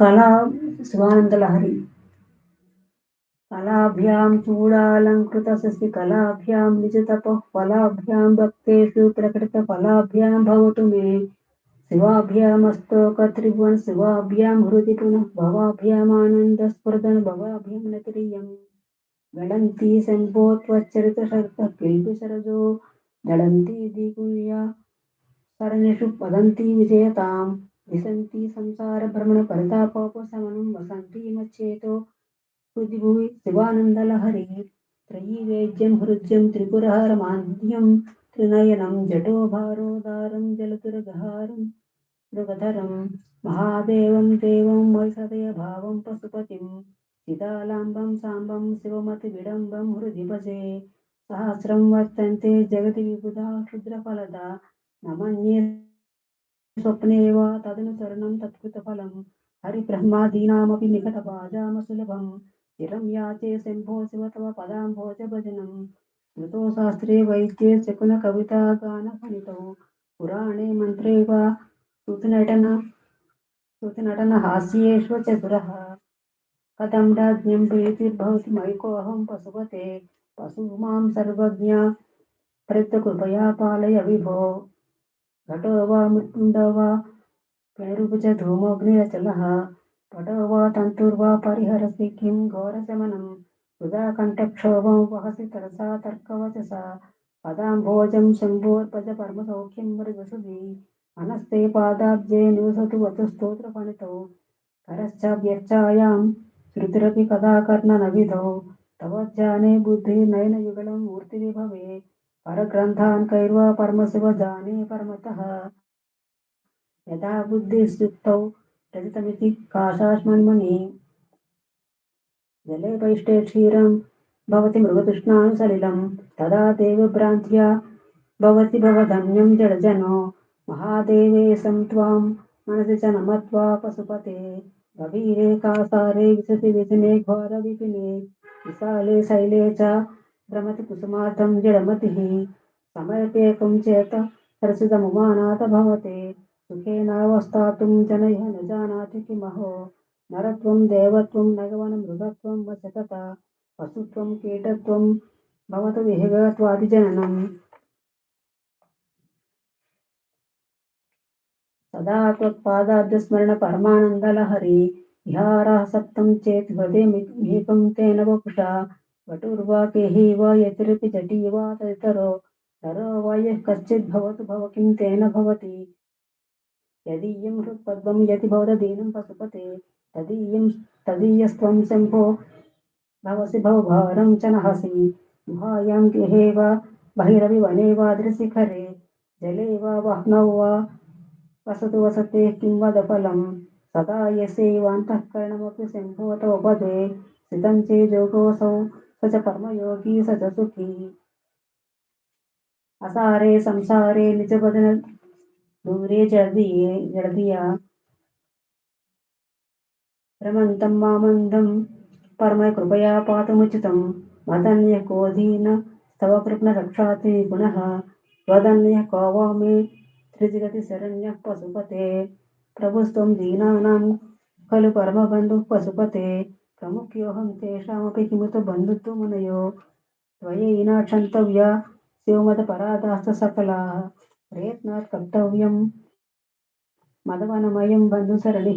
कला सुभानंद लहरी कलाभ्याम स्वानन्दलहरी कलाभ्यां चूडालङ्कृतसस्यकलाभ्यां निजतपः, फलाभ्यां भक्तेषु प्रकटितफलाभ्यां भवतु मे। शिवाभ्यामस्तोकत्रिभुवन शिवाभ्याम हृदि पुनः भवाभ्याम आनंद स्फुर्दन भवाभ्याम भवाभ्यां न संभोत्व चरित शर्त किल्पि सरजो दडन्ति दिगुल्या सरणिषु पदंती विजयताम। విశంతి సంసార భ్రమణ పరితాపోపశమనం వసంతి మచ్చేతో హృది భువి శివానందలహరి త్రయీవేద్యం హృద్యం త్రిపురహరమాద్యం త్రినయనం జటోభారోదారం జలతురగహారం మృగధరం మహాదేవం దేవం వైసదయ భావం పశుపతిం చిదాలాంబం సాంబం శివమతి విడంబం హృది భజే సహస్రం వర్తంతే జగతి విబుధా క్షుద్రఫలద నమన్యే స్వప్నే వా తదనుసరణం తత్కృతఫలం హరిబ్రహ్మాదీనామపి నికటభాజామసులభం చిరం యాచే శంభో శివ తవ పదాంభోజ భజనం స్మృతో శాస్త్రే వైద్యే శకున కవితా గాన ఫణితౌ పురాణే మంత్రే వా స్తుతినటన స్తుతినటన హాస్యేష్వ చతురः కథం రాజ్ఞం ప్రీతిర్భవతి మైకోహం పశుపతే పశుమాం సర్వజ్ఞ ప్రత్యకృపయా పాలయ విభో घटो वा मृत्युण्डो वा पेरुभुज धूमोऽग्निरचलः पटो वा तन्तुर्वा परिहरसि किं घोरशमनं वृथा कण्ठक्षोभं वहसि तरसा तर्कवचसा पदाम्भोजं शम्भोर्भज परमसौख्यं मृगसुधि मनस्ते पादाब्जे निवसतु वचस्तोत्रफणितौ करश्चाभ्यर्चायां श्रुतिरपि कदा कर्णनविधौ तव जाने बुद्धिर्नयनयुगलं मूर्तिविभवे परग्रन्थान् कैर्वा परमशिव जाने परमतः यदा बुद्धिस्युक्तौ रजतमिति काशाश्मन्मणि जले वैष्टे क्षीरं भवति मृगतृष्णानुसलिलं तदा देवभ्रान्त्या भवति भवधन्यं जडजनो महादेवेशं त्वां मनसि च नमत्वा पशुपते गभीरे कासारे विशति विजने घोरविपिने विशाले शैले च రమతి కుసుమార్థం జడమతి సమయపేకం చేత హర్షితముమానాత భవతే సుఖేనావస్థాతుం జనయ న మహో నరత్వం దేవత్వం నగవన మృగత్వం వశకత పశుత్వం కీటత్వం భవత విహగత్వాది జననం సదా త్వత్పాదాబ్జస్మరణ పరమానందలహరి విహారా సప్తం చేతి హృదయమికం తేన వపుషా वटुर्वा केहि वा यतिरपि जटी वा तदितरो नरो वा यः कश्चिद् भवतु भव किं तेन भवति यदीयं हृत्पद्मं यति भवदधीनं पशुपते तदीयं तदीयस्त्वं शम्भो भवसि भवभारं च नहसि गुहायां गृहे वा बहिरपि वने वा दृशिखरे जले वा वह्नौ वा वसतु वसते किं वद फलं सदा यस्यैवान्तःकरणमपि शम्भो तव पदे स्थितं चेजोगोऽसौ स च कर्मयोगी स च सुखी असारे संसारे निजबदन दूरे जडदिये जडदिया रमन्तं मामन्दं परमकृपया पातुमुचितं। मदन्यः कोऽधीन तव कृप्णरक्षाति गुणः। त्वदन्यः को वा मे त्रिजगति शरण्यः पशुपते। प्रभुस्त्वं दीनानां खलु परमबन्धुः पशुपते। ప్రముఖ్యోహం తేషామపి కిముత బంధుత్వమునయో త్వయైనాక్షంతవ్య శివమత పరాదాస్త సకలా ప్రయత్నాత్ కర్తవ్యం మదవనమయం బంధుసరణి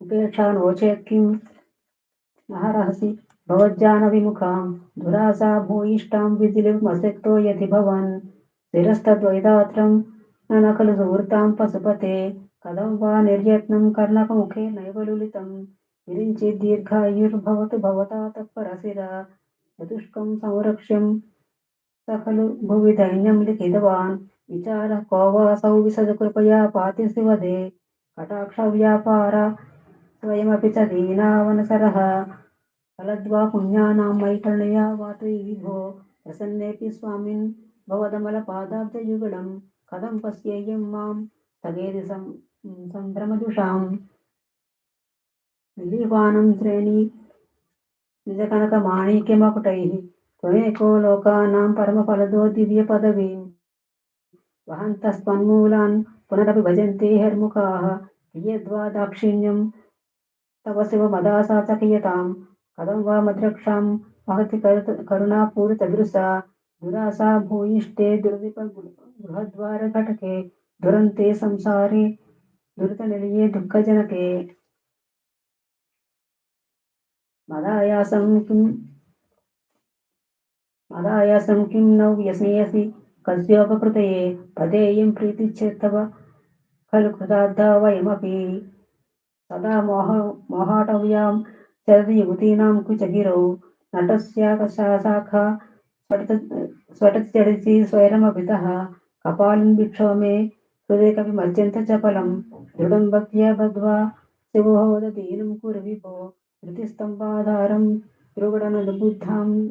ఉపేక్షా నోచేత్ కిం నహరహసి భవజ్జానవిముఖాం దురాసా భూయిష్టాం విదిలిమసక్తో యథి భవన్ శిరస్తద్వైదాత్రం నన ఖలు సువృత్తాం పశుపతే కలం వా నిర్యత్నం కర్ణకముఖే నైవలులితం. విరించి దీర్ఘాయుర్భవతు భవతా తత్పరసిర చతుష్కం సంరక్ష్యం సఫలు భువి దైన్యం లిఖితవాన్. విచార కోవాసౌ విశదు కృపయా పాతి శివదే కటాక్ష వ్యాపార స్వయమపి చ దీనావనసరः ఫలద్వా పుణ్యానాం వైకర్ణయా వాతు విభో ప్రసన్నేపి స్వామిన్ భవదమల భవదమలపాదాబ్జయుగళం కథం పశ్యేయం మాం. సగేది సంభ్రమజుషాం మల్లీపానం శ్రేణి నిజకనక మాణిక్యమకుటై త్వమేకో లోకానాం పరమఫలదో దివ్య పదవీం వహంతస్మన్మూలాన్ పునరపి భజంతే హర్ముఖాః ప్రియద్వా దాక్షిణ్యం తవ శివమదాసా చకియతాం కథం వా మద్రక్షాం మహతి కరుణాపూరితదృశా దురాసా భూయిష్టే దుర్విప గృహద్వారఘటకే దురంతే సంసారే ದುರಿತ ನೆಲೆಯೇ ದುಃಖಜನಕೆ మదాయాసం కిం మదాయాసం కిం నౌ వ్యసనయసి కస్యోపకృతయే. పదేయం ప్రీతిచ్చేత్తవ ఖలు కృతార్థ వయమపి. సదా మోహ మోహాటవ్యాం చరదయువతీనాం కుచగిరౌ. నటస్యాకశాఖ స్ఫటిత స్ఫటిత్యడిసి స్వైరమభిత. కపాలం భిక్షోమే హృదయ కవి మధ్యంత చపలం దృఢం భక్త్యా భగవా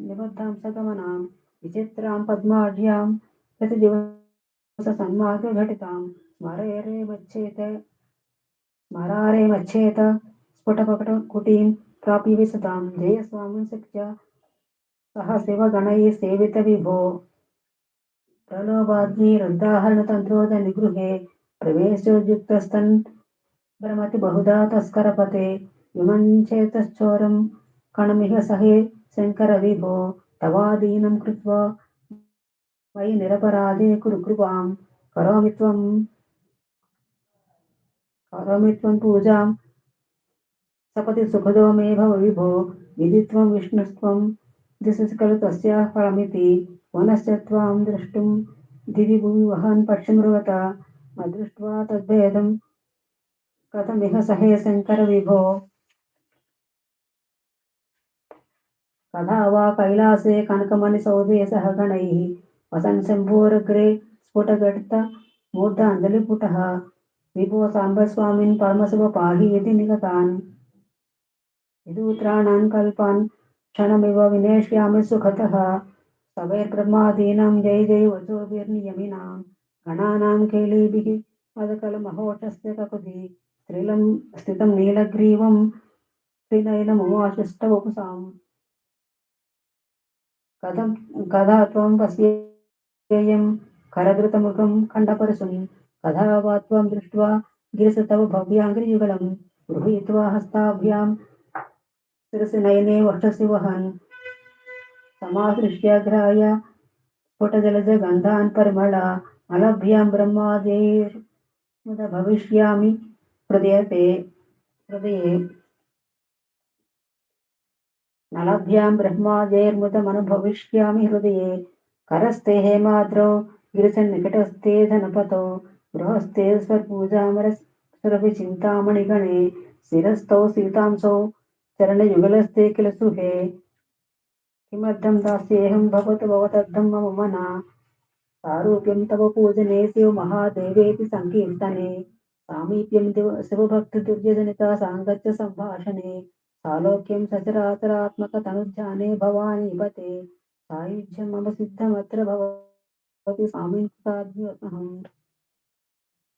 నిబద్ధాం సగమనాం విచిత్రాం పద్మాఢ్యాం ప్రతిదివస సన్మార్గఘటితాం స్మరేరే మచ్చేత స్మరారే మచ్చేత స్ఫుటపకటకుటీం ప్రాపివిసతాం జయస్వామి సఖ్య సహ శివగణై సేవిత విభో ప్రలోభాగ్ని నిగృహే प्रवेशोद्युक्तस्तन् भ्रमति बहुधा तस्करपते विमञ्चेतश्चोरं कणमिह सहे शङ्करविभो तवादीनं कृत्वा मयि निरपराधे कुरु कृपां करोमि त्वं करोमि त्वं पूजां सपति सुखदो मे भव विभो विधित्वं विष्णुस्त्वं दिशसि खलु तस्याः फलमिति पुनश्च त्वां द्रष्टुं दिवि भुवि वहन् पक्षिमृगता अदृष्ट्वा तद्भेदं कथमिह सहे शङ्कर विभो कदा वा कैलासे कनकमणिसौधे सह गणैः वसन् शम्भोरग्रे स्फुटघटित मूर्धाञ्जलिपुटः विभो साम्बस्वामिन् परमशिव पाहि यदि निगतान् विदूत्राणान् कल्पान् क्षणमिव विनेष्यामि सुखतः सवैर्ब्रह्मादीनां जय जय గణానాం కైలీభిः పదకల మహోషస్య కకుది. స్త్రీలం స్థితం నీలగ్రీవం. శ్రీనయనమోషష్టవపుసాం కథం కథా త్వం పశ్యేయం. కరధృతముఖం ఖండపరశుం. కథా వా త్వం దృష్ట్వా గిరిసు తవ భవ్యాంగ్రియుగళం. గృహీత్వా హస్తాభ్యాం. శిరసి నయనే వర్షసి వహన్. సమాదృశ్యాగ్రాయ స్ఫుటజలజ గంధాన్ పరిమళ. मलभ्यां ब्रह्मादेर्मुद भविष्यामि हृदयते हृदये नलभ्यां ब्रह्मादेर्मुदमनुभविष्यामि हृदये करस्ते हेमाद्रौ गिरिसन्निकटस्ते धनपतौ गृहस्थे स्वपूजामरसुरभिचिन्तामणिगणे शिरस्थौ सीतांसौ चरणयुगलस्ते किल सुहे किमर्थं दास्येऽहं भवतु भवतद्धं मम मना सारूप्यं तव पूजने शिव महादेवेति सङ्कीर्तने सामीप्यं दिव शिवभक्तिदुर्यजनिता साङ्गत्य सम्भाषणे सालोक्यं सचराचरात्मकतनुज्ञाने भवानी पते सायुज्यं मम सिद्धमत्र भवति स्वामिन् कृताज्ञोऽहम्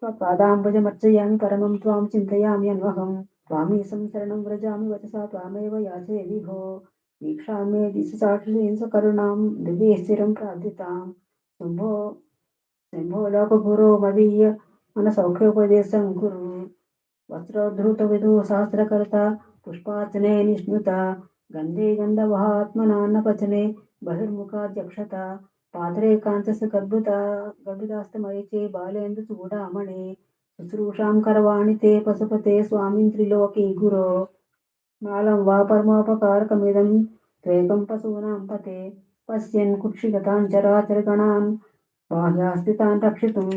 त्वत्पादाम्बुजमर्चयामि परमं त्वां चिन्तयामि अन्वहं त्वामीशं शरणं व्रजामि वचसा त्वामेव याचे विभो वीक्षा मे दिशसाक्षीं सकरुणां दिव्ये स्थिरं శంభో శంభో లోక గురు మదీయ మన సౌఖ్యోపదేశం గురు వస్త్రోద్ధృత విధు శాస్త్రకర్త పుష్పార్చనే నిష్ణుత గంధే గంధవహాత్మనాన్నపచనే బహిర్ముఖాధ్యక్షత పాత్రే కాంతస్ గద్భుత గర్భిదాస్తమయచే బాలేందు చూడామణి శుశ్రూషాం కరవాణి తే పశుపతే స్వామిన్ త్రిలోకి గురో. మాలం వా పరమోపకారకమిదం త్వేకం పశూనాం పతే पश्यन् कुक्षिगतान् चराचरगणान् बाह्यास्थितान् रक्षितुं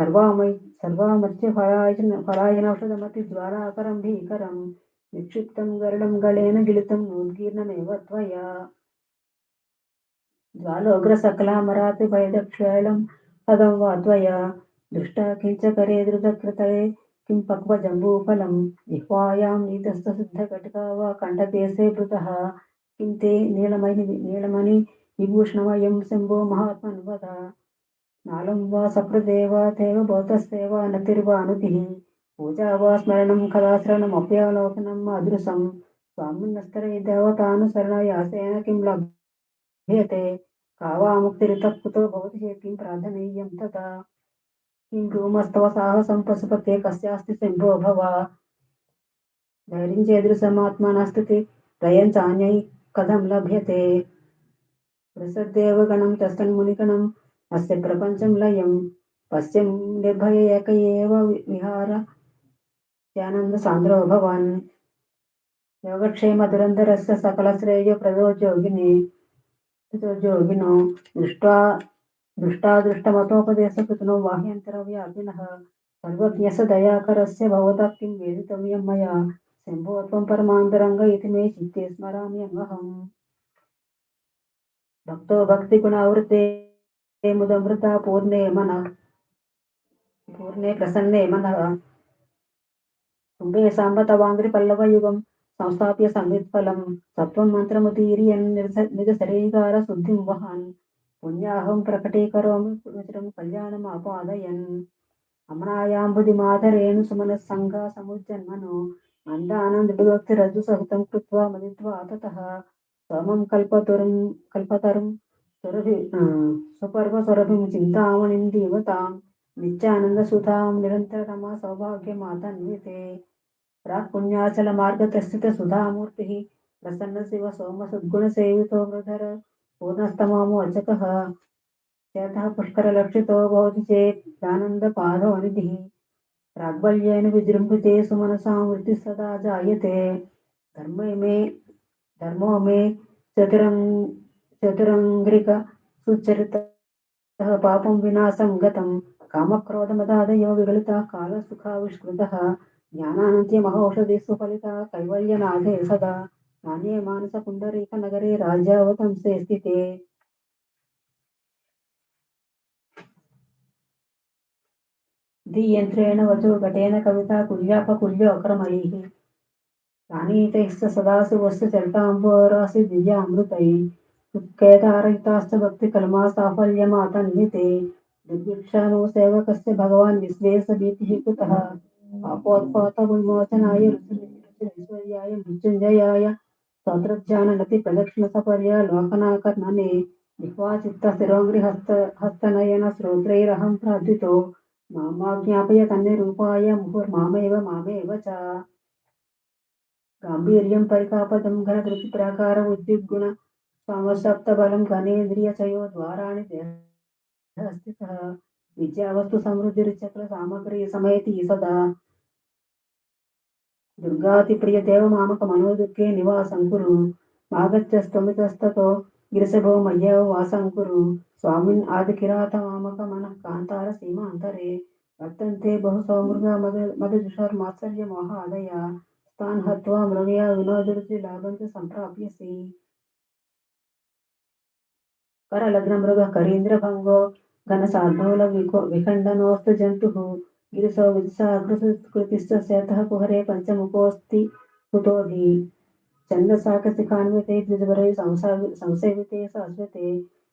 सर्वामय सर्वामत्यफलायनौषधमतिज्वालाकरं भीकरं विक्षिप्तं गरुडं गलेन गिलितं नोद्गीर्णमेव त्वया ज्वालोग्रसकलामरातिभयदक्षैलं पदं वा त्वया दृष्टा किञ्चकरे द्रुतकृतये किं पक्वजम्बूफलं जिह्वायां नीतस्थसिद्धघटिका वा कण्ठदेशे भृतः किं ते नीलमणि नीलमणि విభూషణవయం శంభో మహాత్మన్వత నాలం వా సకృదేవా తేవ భౌతస్సేవ నతిర్వా పూజా వా స్మరణం కళాశ్రవణమప్యాలోకనం అదృశం స్వామిన్నస్తరే దేవతాను శరణయాసేన కిం లభ్యతే కావాముక్తిరితఃకుతో భవతి చేతిం ప్రార్థనీయం తదా భూమస్తవ సాహసం పశుపతే కస్యాస్తి శంభో భవ ధైర్యం చేదృశమాత్మనస్థితి దయం చాన్యై కథం లభ్యతే ప్రసద్దేవగణం తస్తన్మునిగణం అస్య ప్రపంచం లయం పశ్యం నిర్భయ ఏక ఏవ విహార ధ్యానంద సాంద్రో భవాన్ యోగక్షేమ దురంధరస్య సకల శ్రేయ ప్రదో జోగిని జోగినో దృష్ట్వా దృష్టాదృష్టమతోపదేశకృతనో బాహ్యంతరవ్యాపినः సర్వజ్ఞస్య దయాకరస్య భవతः భక్తో భక్తి గుణ అవృతే ముదమృత పూర్ణే మన పూర్ణే ప్రసన్నే మన కుంభే సాంబత వాంగ్రి పల్లవ యుగం సంస్థాప్య సంవిత్ఫలం సత్వం మంత్రము తీరియన్ నిజ శరీరార శుద్ధిం వహాన్. పుణ్యాహం ప్రకటీకరోమి పుణ్యచరం కళ్యాణం ఆపాదయన్ అమనాయాంబుది మాధరేణు సుమన సంఘ సముజన్మను మందానంద భక్తి రజ్జు సహితం కృత్వా మదిత్వా తతః సమం కల్పతురం కల్పతరం సురభి సుపర్వ సురభిం చింతామణిందివ తాం నిత్యానందసుతాం నిరంతరతమా సౌభాగ్యమాతన్వితే ప్రాక్పుణ్యాచల మార్గతస్థిత సుధామూర్తి ప్రసన్న శివ సోమ సద్గుణసేవితో మృధర పూర్ణస్తమాము అచక చేత పుష్కర లక్షితో భవతి చేనంద పాదో ఆనందపాదవనిధి ప్రాగ్బల్యైన విజృంభితే సుమనసా వృత్తి సదా జాయతే. ధర్మే धर्मो मे चतुरङ् चतुरङ्ग्रिक सुचरितः पापं विनाशं गतं कामक्रोधमदादयो विगलितः कालसुखाविष्कृतः ज्ञानानन्त्यमहौषधि सुफलितः कैवल्यनाथे सदा नान्ये मानसपुण्डरीकनगरे राज्यावतंसे स्थिते धियन्त्रेण वचो घटेन कविता कुल्यापकुल्योऽक्रमैः కానీ ఈత ఇష్ట సదాశివస్తు చరితాంబోరాసి దివ్య అమృతై. దుఃఖేతారహితాశ్చ భక్తి కల్మా సాఫల్యమాతన్వితే దుర్భిక్షాను సేవకస్య భగవాన్ విశ్వేశ భీతి కుత. ఆపోత్పాత ఉన్మోచనాయ ఋషిశ్వర్యాయ మృత్యుంజయాయ. స్వత్రజ్ఞానతి ప్రదక్షిణ సపర్య లోకనాకర్ణనే. జిహ్వాచిత్త శిరోగ్రిహస్త హస్తనయన శ్రోత్రైరహం ప్రార్థితో మామాజ్ఞాపయ తన్య రూపాయ ముహుర్మామేవ మామేవ చ. గాంభీర్యం పరికాపదం ఘన ధృతి ప్రాకార ఉద్దిగుణ సమసప్త బలం గణేంద్రియ చయో ద్వారాణి విద్యావస్తు సమృద్ధి సమృద్ధిరుచకుల సామగ్రి సమేతి సదా దుర్గాతి ప్రియ దేవ మామక మనోదుర్గే నివాసంకురు మాగత్య స్తమితస్తతో గిరిశభో మయ్యవ వాసంకురు స్వామిన్ ఆది కిరాత మామక మన కాంతార సీమ అంతరే వర్తంతే బహు సౌమృగ మద మద జుషార్ మాత్సర్య మోహ तान् हत्वा मृगया विनोदरुचिलाभं च सम्प्राप्यसि करलग्नमृगः करीन्द्रभङ्गो घनसार्धूल विखण्डनोऽस्तु जन्तुः गिरिशो विदिशाकृतिश्च सेतः कुहरे पञ्चमुखोऽस्ति कुतोऽधि छन्दसाकसिकान्विते द्विजवरे संसेविते शाश्वते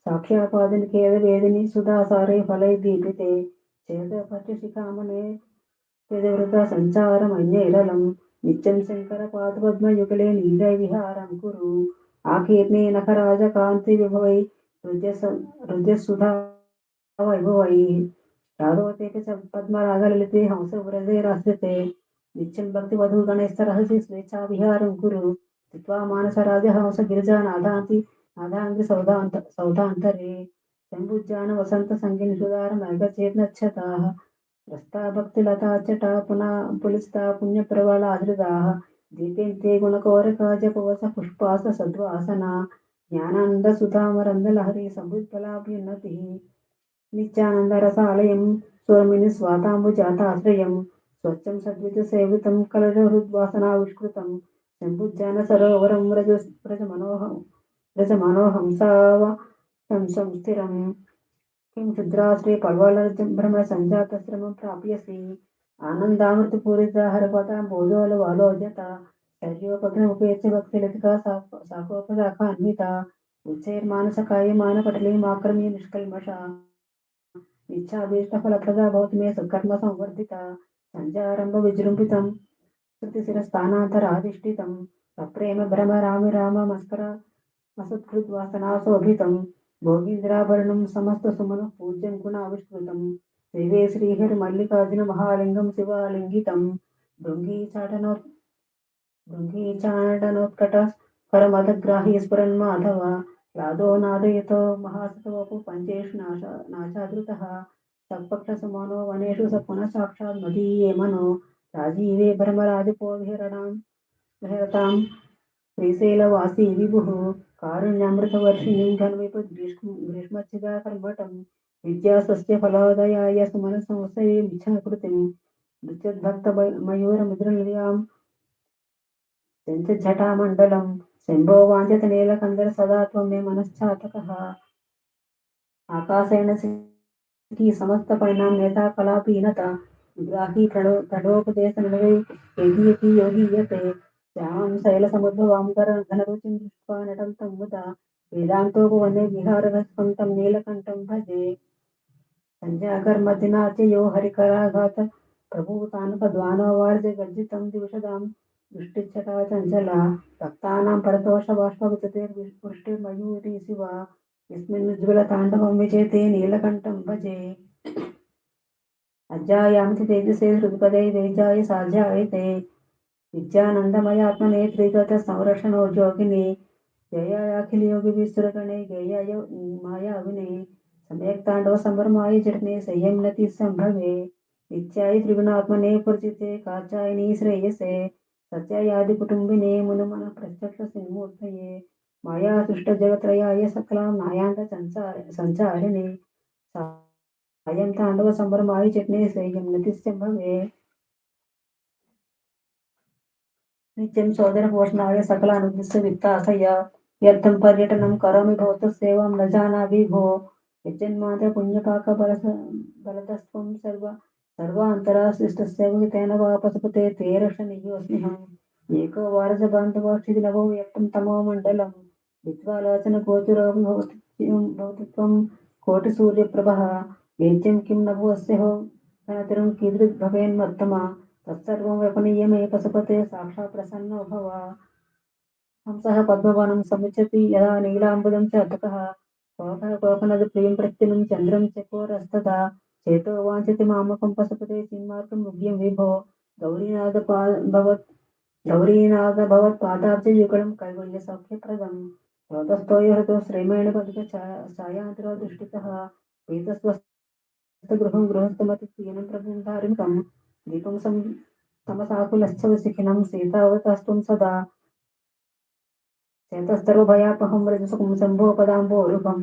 साक्ष्यापादनिकेतवेदिनि सुधासारे నిత్యం శంకర పాదుపద్మయుగలే నీలయ విహారం కురు. ఆ ఆకీర్ణే నఖరాజ కాంతి విభవై హృదయ హృదయ వైభవై. రాఘవతేక పద్మరాగలలితే హంస వ్రజే రాశ్యతే నిత్యం భక్తి వధు గణేశ రహసి స్వేచ్ఛా విహారం కురు. త్వా మానస రాజ హంస గిరిజా నాదాంతి నాదాంతి సౌధాంత సౌధాంతరే శంభుజాన వసంత సంఖ్య సుధార నైక చేతనక్షతాః चटा पुनः पुलिस्ता पुण्यप्रबलाधृताः दीपेन्ते गुणकोरका जपवस पुष्पास सद्वासना ज्ञानानन्दसुधामरन्दलहरी संवित्फलाभ्युन्नतिः नित्यानन्दरसालयं स्वमिनि स्वाताम्बुजाताश्रयं स्वच्छं కిం క్షుద్రాశ్రీ పల్వాళబ్రహ్మణ సంజాతశ్రమం ప్రాప్యసి ఆనందామృత పూరితాహరపతాం బోధోలు ఆలోచత శర్యోపగ్నముపేక్ష భక్తిలతిక సాకోపదాఖ అన్విత ఉచ్చైర్మానస కాయమాన పటలీమాక్రమ్య నిష్కల్మష ఇచ్చాభీష్ట ఫలప్రదా భవతి మే సత్కర్మ సంవర్ధిత సంజారంభ విజృంభితం శృతిశిరస్థానాంతరాధిష్ఠితం సప్రేమ భ్రమ రామి రామ మస్కర అసత్కృద్వాసనాశోభితం భోగీంద్రాభరణం సమస్త సుమను పూజ్యం గుణ ఆవిష్కృతం. శ్రీవే శ్రీహరి మల్లికార్జున మహాలింగం శివాలింగితం. భృంగీచాటనో భృంగీచాటనోత్కట పరమదగ్రాహీశ్వరన్ మాధవ లాదో నాదయతో మహాసతవపు పంచేషు నాశాదృత. సత్పక్ష సుమనో వనేషు స పునః సాక్షాత్ మదీయే మనో. రాజీవే భ్రమరాధిపో విహరణాం శ్రీశైలవాసీ విభు కారుణ్యామృతవర్షిణీం ఘనమిప గ్రీష్మ గ్రీష్మచ్చిదా కర్మటం విద్యాస్వస్య ఫలోదయాయ సుమన సంస్థయే మిచ్ఛాకృతిం నృత్యద్భక్త మయూరముద్రనిలయాం చెంచటామండలం శంభో వాంఛత నీలకందర సదా త్వం మే మనశ్చాతకः ఆకాశేణ సమస్త పరిణామ నేత కళాపీనత గ్రాహీ ప్రణో ప్రణోపదేశ యోగీయతే శ్యామం శైల సముద్ర కర ఘనరుచిం దృష్ట్వా నటం తం ముద వేదాంతోపవనే విహారరసం నీలకంఠం భజే. సంధ్యాకర్మదినాచ యో హరికరాఘాత ప్రభూతానుపద్వానో వార్జ గర్జితం దివిషదాం దృష్టిచ్చటా చంచల భక్తానాం పరతోష బాష్పవితేర్వృష్టిర్మయూరీ శివ. యస్మిన్నుజ్వల తాండవం విజేతే నీలకంఠం భజే. అజ్జాయాంతి తేజసే హృద్పదే తేజాయ సాధ్యాయతే. విద్యానందమయాత్మనే త్రిగత సంరక్షణో జోగిని జయాఖిల యోగి విస్తురగణే గేయాయ మాయావిని సమ్యక్ తాండవ సంభ్రమాయ జటనే సంయమ్నతి సంభవే నిత్యాయ త్రిగుణాత్మనే పరిచితే కాచాయని శ్రేయసే సత్యాయాది కుటుంబినే మును మన ప్రత్యక్ష సినిమూర్తయే మాయా సృష్ట జగత్రయాయ సకలాం నాయాంత సంచార సంచారిణి సాయం తాండవ సంభ్రమాయ చట్నే శ్రేయం నతి సంభవే నిత్యం సోదర పోషణాయ సకల అనుదిష్ట విత్తాశయ. వ్యర్థం పర్యటనం కరోమి భవత సేవం నజానాభి భో. యజ్జన్మాంత పుణ్యపాక బల బలతస్వం సర్వ సర్వాంతరా సృష్ట సేవితేన వా పశుపతే తే రక్షణీయోస్మిహం ఏకో వారస బాంధవ నవో వ్యక్తం తమో మండలం. విద్వాలోచన గోచురో భౌతిత్వం కోటి సూర్యప్రభ. వేద్యం కిం నభోస్య హో ఘనతరం కీదృగ్ భవేన్మత్తమ తత్సర్వం వ్యపనీయమే పశుపతే సాక్షాత్ ప్రసన్నో భవ హంస పద్మవనం సముచతి యదా నీలాంబుదం చ అతకः కోకः కోకనద ప్రియం ప్రత్యనం చంద్రం చకోరస్తత చేతో వాంఛతి మామకం పశుపతే సింహార్కం ముగ్యం విభో గౌరీనాథ భవత్ గౌరీనాథ భవత్ పాదాబ్జయుగళం కైవల్య సౌఖ్యప్రదం రోదస్తోయ హృతో శ్రీమేణ పదిక ఛాయాంతరో పీతస్వస్థ గృహం గృహస్థమతి తీనం ప్రభుధారికం దీపం సం తమసాకులశ్చ సదా చేతస్తరుభయాపహం రజసుకుం శంభోపదాంబోరుపం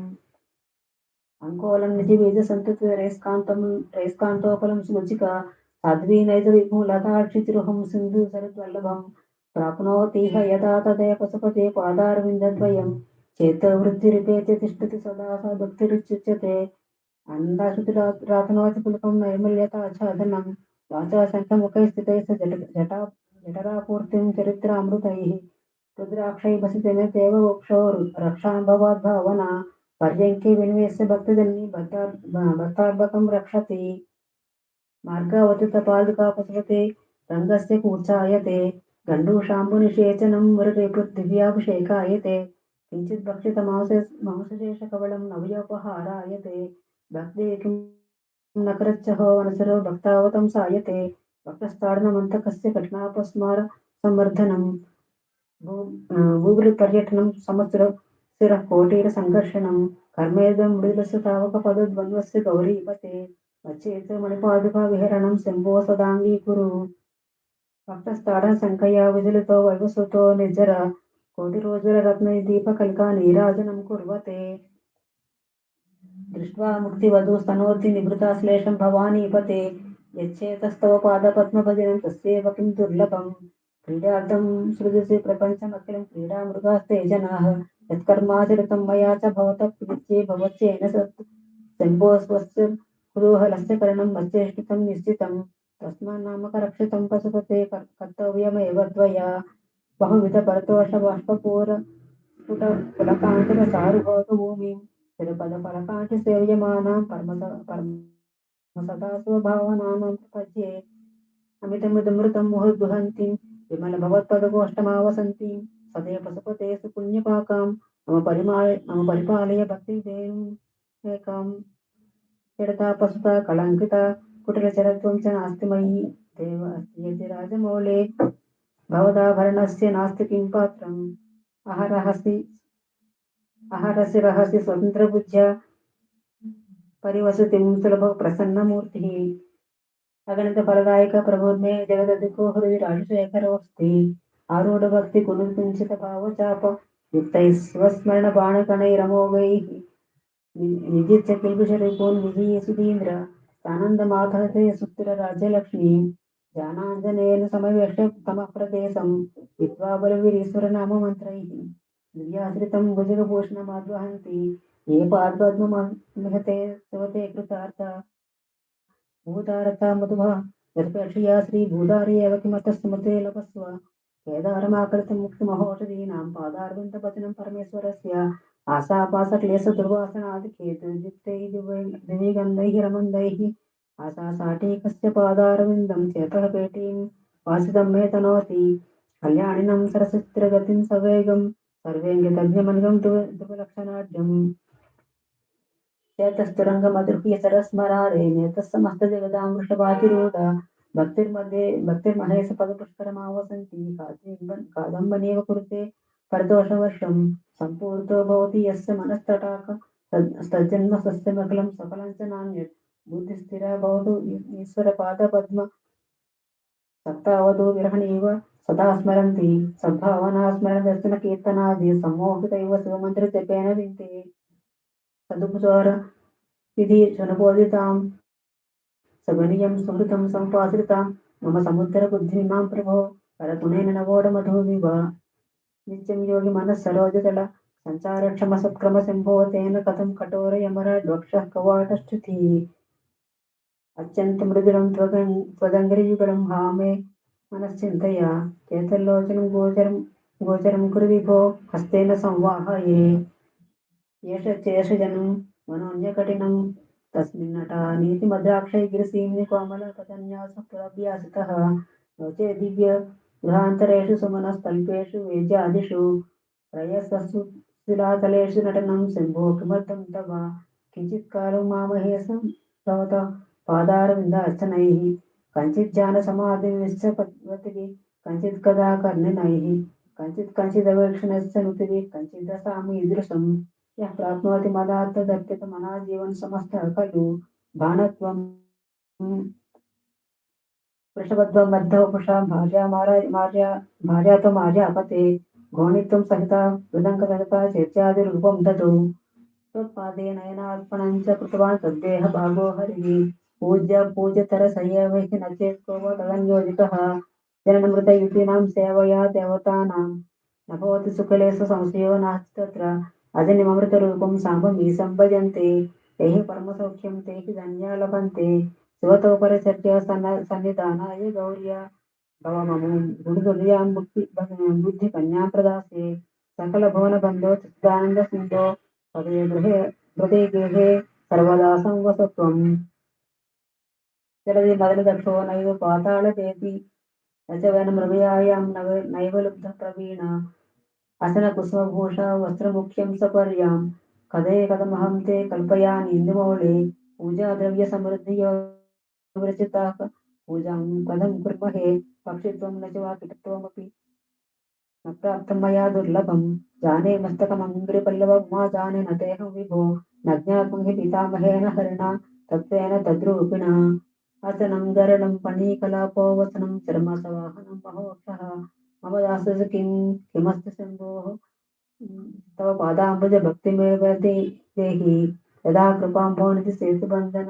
అంకోలం నిజి బీజ సంతతి రేస్కాంతం రేస్కాంతోపలం సుమచిక సాధ్వీ నైత విభూలతాక్షితిరుహం సింధు సరద్వల్లభం ప్రాప్నోతీహ యథా తదే పశుపతే పాదారవిందద్వయం చేతో వృద్ధిరిపేతి తిష్టతి సదా స భక్తిరుచ్యుచ్యతే అందాశుతిరాతనోతి పులకం నైర్మల్యత ఆచ్ఛాదనం శంఖముఖై స్థితై స జట జటా జఠరాపూర్తిం చరిత్రామృతైः రుద్రాక్షై భసితేన దేవ వక్షో రక్షాంభవాద్భావన పర్యంకే వినివేశ్య భక్తజన్ని భక్తార్భకం రక్షతి మార్గావతిత పాదుకా పశుపతే రంగస్య కూర్చాయతే గండూషాంబునిషేచనం మురటే దివ్యాభిషేకాయతే కించిత్ భక్షిత మాంస మాంసశేష కవళం నవయోపహారాయతే భక్తి నకరచ్చహో వనసరో భక్తావతం సాయతే భక్తస్థాడనమంతకస్య కఠినాపస్మార సంవర్ధనం భూగులు పర్యటనం సంవత్సర స్థిర కోటీర సంఘర్షణం కర్మేదం మృదులసు తావక పదద్వంద్వస్య గౌరీపతే వచ్చేత మణిపాదుకా విహరణం శంభో సదాంగీకురు భక్తస్థాడన సంకయా విజులతో వైవసుతో నిర్జర కోటి రోజుల రత్న దీప కలికా నీరాజనం కుర్వతే दृष्ट्वा मुक्तिवधु स्तनोति निभृता श्लेषं भवानीपते यच्छेतस्तव पादपद्मभजनं तस्यैव किं दुर्लभं। क्रीडार्थं सृजसि प्रपञ्चमखिलं क्रीडामृगास्ते जनाः यत्कर्माचरितं मया च भवतः प्रीत्यै भवत्येन सत् शम्भोस्वस्य कुतूहलस्य करणं मच्चेष्टितं निश्चितं। तस्मान्नामकरक्षितं पशुपते कर्तव्यमेव त्वया बहुविधपरतोषबाष्पपूरस्फुटपुलकान्तरसारु भवतु भूमिम्। తిరుపద పరకాట సేవ్యమాన పరమ పరమ అమితమృతమృతం ముహుర్గుహంతిం విమల భవత్పదకోష్టమావసంతిం సదయ పశుపతేసు పుణ్యపాకాం మమ పరిమాయ మమ పరిపాలయ భక్తి దేకాం ఎడతా పసుత కళంకిత కుటిల చరత్వం చ నాస్తిమయీ దేవ అస్తి రాజమౌళే భవదాభరణస్య నాస్తి కిం పాత్రం. అహరహసి అహరసి రహసి స్వతంత్రబుద్ధ్య పరివసతి సులభ ప్రసన్నమూర్తి. అగణిత ఫలదాయక ప్రభోద్మే జగదధికో హృది రాజశేఖరోస్తి ఆరుడు భక్తి కునుకుంచిత భావచాప యుక్తై స్వస్మరణ బాణకణైరమోగై విద్యుత్ కిల్బుషరిపోన్ విజయ సుధీంద్ర. ఆనందమాధతే సుస్థిర రాజ్యలక్ష్మి జానాంజనేన సమవేష్ట తమ ప్రదేశం. విద్వాబలవీరీశ్వరనామ మంత్రై हित्वा बलवीरीश्वरनाममन्त्रैः दिव्याश्रितं भुजगभूषणमाद्वहन्ति ये पाद्पद्ममिहते सवते कृतार्था भूतारता मधुभा यत्पेक्षया श्रीभूधारी एव किमतस्मृते लभस्व केदारमाकृतं मुक्तिमहोषधीनां पादारविन्दवचनं परमेश्वरस्य आशापाशक्लेशदुर्वासनादिखेतुयुक्तैः दिविगन्धैः रमन्दैः आशासाटीकस्य पादारविन्दं चेतः पेटीं वासितं मे तनोति कल्याणिनं सरसचित्रगतिं सवेगं సర్వేంగితజ్ఞమనుగం దుఃఖలక్షణాఢ్యం చేతస్థురంగమధృప్య సరస్మరారే నేత సమస్త కాదంబనేవ కురుతే పరదోషవర్షం సంపూర్తో భవతి యస్య మనస్తటాక సజ్జన్మ సస్యమఖిలం సఫలంచ నాణ్యత్ బుద్ధిస్థిర భవతు ఈశ్వర పాద పద్మ సదా స్మరంతి సద్భావనా స్మరణ దర్శన కీర్తనాది సమ్మోహిత ఇవ శివమంత్రి చెప్పేన వింతి. సదుపచోర ఇది జనబోధితాం. సగనీయం సుహృతం సంపాశ్రితాం మమ సముద్ర బుద్ధి మాం ప్రభో. పరతునైన నవోడమధో వివ నిత్యం యోగి మన మనస్సరోజతల సంచారక్షమ సత్క్రమ శంభో కథం కఠోర యమర ద్వక్ష కవాటస్థుతి అత్యంత మృదురం త్వగం హామే चेतल्लोचनं गोचरं गोचरं कुरु विभो हस्तेन संवाहये एष चेषजनं मनोन्यकटिनं तस्मिन्नटा नीतिमद्राक्षैर्गिरिसीम्नि कोमलपदन्यासपुरभ्यासितः नो चेत् दिव्य गृहान्तरेषु सुमनस्तल्पेषु वेद्यादिषु प्रयसस्सु शिलातलेषु नटनं शम्भो किमर्थं तव किञ्चित्कालं मामहेशं भवतः पादारविन्दार्चनैः కంచిత్ ధ్యాన సమాధి నిశ్చపతివి కంచిత్ కదా కర్ణినైః కంచిత్ కంచిదవేక్షణశ్చ నుతివి కంచిదసామి ఈదృశం యః ప్రాప్నోతి మదాత్తదర్పిత మనా జీవన్ సమస్త ఖలు బాణత్వం. వృషభత్వం మధ్యవపుష భార్య భార్య భార్యతో భార్య అపతే గోణిత్వం సహిత మృదంక సహిత చర్చాది రూపం దదు తత్పాదే నయనార్పణం చ కృతవాన్ తద్దేహ భాగో హరిः. పూజ్య పూజతర సయవైః నచేత్కోవ తదన్యోజికః జననమృత యుతీనాం సేవయా దేవతానాం. నభవతి సుఖలేసు సంశయో నాస్తి తత్ర. అజనిమృత రూపం సాంబం ఈ సంభజంతే ఏహి పరమ సౌఖ్యం తేహి ధన్యా లభంతే. శివతోపరిచర్య సన్న సన్నిధానాయ గౌర్య భవమము. గుణదుర్యాం బుద్ధి బుద్ధి కన్యాం ప్రదాసే సకల భువన బంధో చిత్తానంద సింధో. హృదయ గృహే హృదయ గృహే जलधि मदनदक्षो नैव पाताళपेति न च वनमृगयायां नव नैव लुब्धप्रवीण असनकुसुमभूषा वस्त्रमुख्यं सपर्यां कदे कथमहं ते कल्पयामि इन्दुमौले पूजाद्रव्यसमृद्धियो विरचिताः पूजां कथं कुर्महे पक्षित्वं न च वा किटत्वमपि न प्राप्तं मया दुर्लभं जाने मस्तकमङ्घ्रिपल्लवं मा जाने न तेऽहं विभो न पितामहेन हरिणा तद्रूपिणा అతనం గరణం పణీకలాపోవసనం చర్మసవాహనం మహోక్ష మమ దాస కిం కిమస్త శంభో తవ పాదాంబుజ భక్తిమేవతి దేహి యదా కృపాం భవనతి సేతుబంధన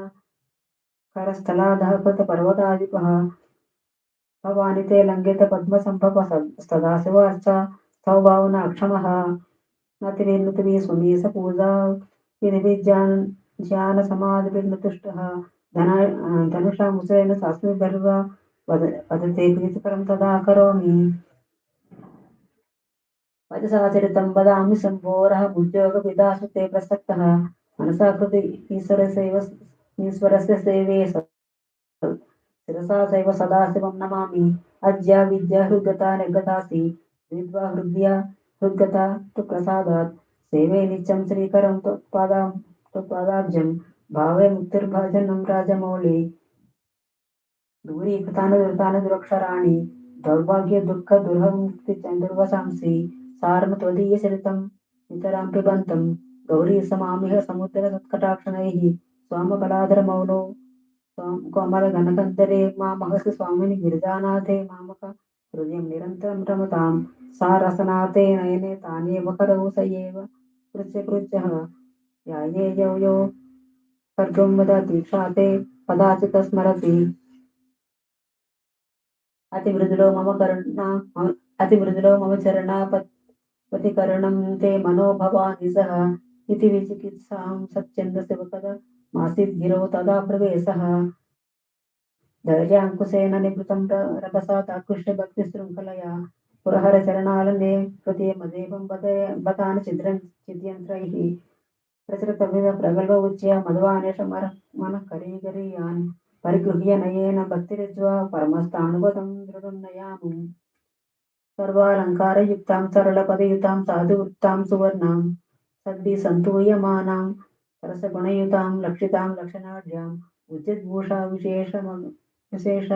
కరస్థలాధాకృత పర్వతాధిప భవాని తే లంఘిత పద్మ సంభవ సదాశివ అర్చ తవ అక్షమ నతివేన్నతివి సుమేష పూజా వినివిజ్ఞాన జ్ఞాన సమాధి విన్నతుష్ట धन, धनुषा मुसेन सास्मिभिर्व वद, वदते प्रीतिकरं तदा करोमि। वदामि ते प्रसक्तः। मनसा कृति ईश्वरस्य सेवे शिरसा सैव सदाशिवं नमामि। अद्या विद्या, हृद्गता निर्गतासि विद्वा, हृद्या, हृद्गता तु प्रसादात्। सेवे नित्यं श्रीकरं त्वत्पादां त्वत्पादाब्जं భావే ముక్తిర్భాజనం రాజమౌళి దూరీకృతాను దురితాను దురక్షరాణి దౌర్భాగ్య దుఃఖ దుర్హముక్తి దుర్వశాంసి సారము త్వదీయ చరితం నితరాం పిబంతం గౌరీ సమామిహ సముద్ర సత్కటాక్షణై స్వామ స్వామకలాధర మౌనో కోమల గణకంతరే మా మహసి స్వామిని గిరిజానాథే మామక హృదయం నిరంతరం రమతాం సా రసనాథే నయనే తానేవ కరౌ స కృత్య కృత్య యాయే యో యో ఖడ్గం వదతి క్షాతే కదాచిత స్మరతి అతి మృదులో మమ కరుణ అతి మృదులో మమ చరణ పతికరణం తే మనోభవాని సహ ఇతి విచికిత్సాం సత్యంద శివకద మాసిద్గిరో తదా ప్రవేశः. ధైర్యాంకుశేన నివృతం రభసా తాకృష్ణ భక్తి శృంఖలయా పురహర చరణాలనే హృదయమదేవం బతాని చిద్రం చిద్యంత్రైః ప్రచురత ప్రగల్భ ఉచ్య మధువానేష మన కరీగరీయాన్ పరిగృహ్య నయేన భక్తిరిజ్వా పరమస్థానుగతం దృఢం నయాము సర్వాలంకారయుక్తాం సరళపదయుతాం సాధువృత్తాం సువర్ణాం సద్భి సంతూయమానాం సరసగుణయుతాం లక్షితాం లక్షణాఢ్యాం ఉచిద్భూషా విశేష విశేష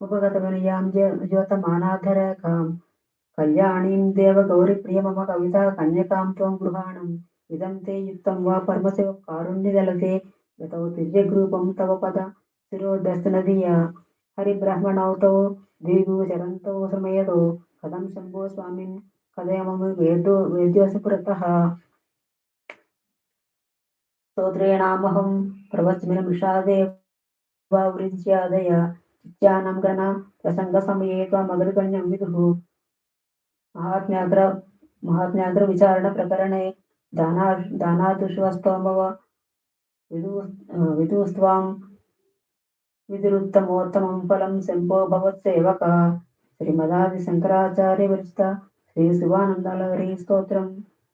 ఉపగతవినయాం జ్యోతమానాధరేఖాం కళ్యాణీం దేవగౌరిప్రియ మమ కవితా కన్యకాం త్వం గృహాణం इदं ते युक्तं वा परमशिव कारुण्यदलते गतौ दिव्यग्रूपं तव पद शिरोदस्तनदीया हरिब्रह्मणावतौ द्विगुचरन्तौ समयतो कथं शम्भो स्वामिन्? कथय मम वेदो वेद्योऽसि पुरतः स्तोत्रेणामहं प्रवच्मिषादे वृज्यादय चित्यानं गण प्रसङ्गसमये त्वमग्रगण्यं विदुः। महात्म्याग्र महात्म्याग्रविचारणप्रकरणे దానా దానాదుషువస్తోభవ విధు విధుస్వాం విధురుత్తమోత్తమం ఫలం శంభో భవత్సేవక శ్రీమదాది శంకరాచార్య విరచిత శ్రీ శివానందలహరి స్తోత్రం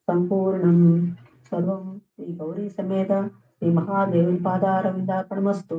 సంపూర్ణం సర్వం శ్రీ గౌరీ సమేత శ్రీ మహాదేవి పాదారవిందార్పణమస్తు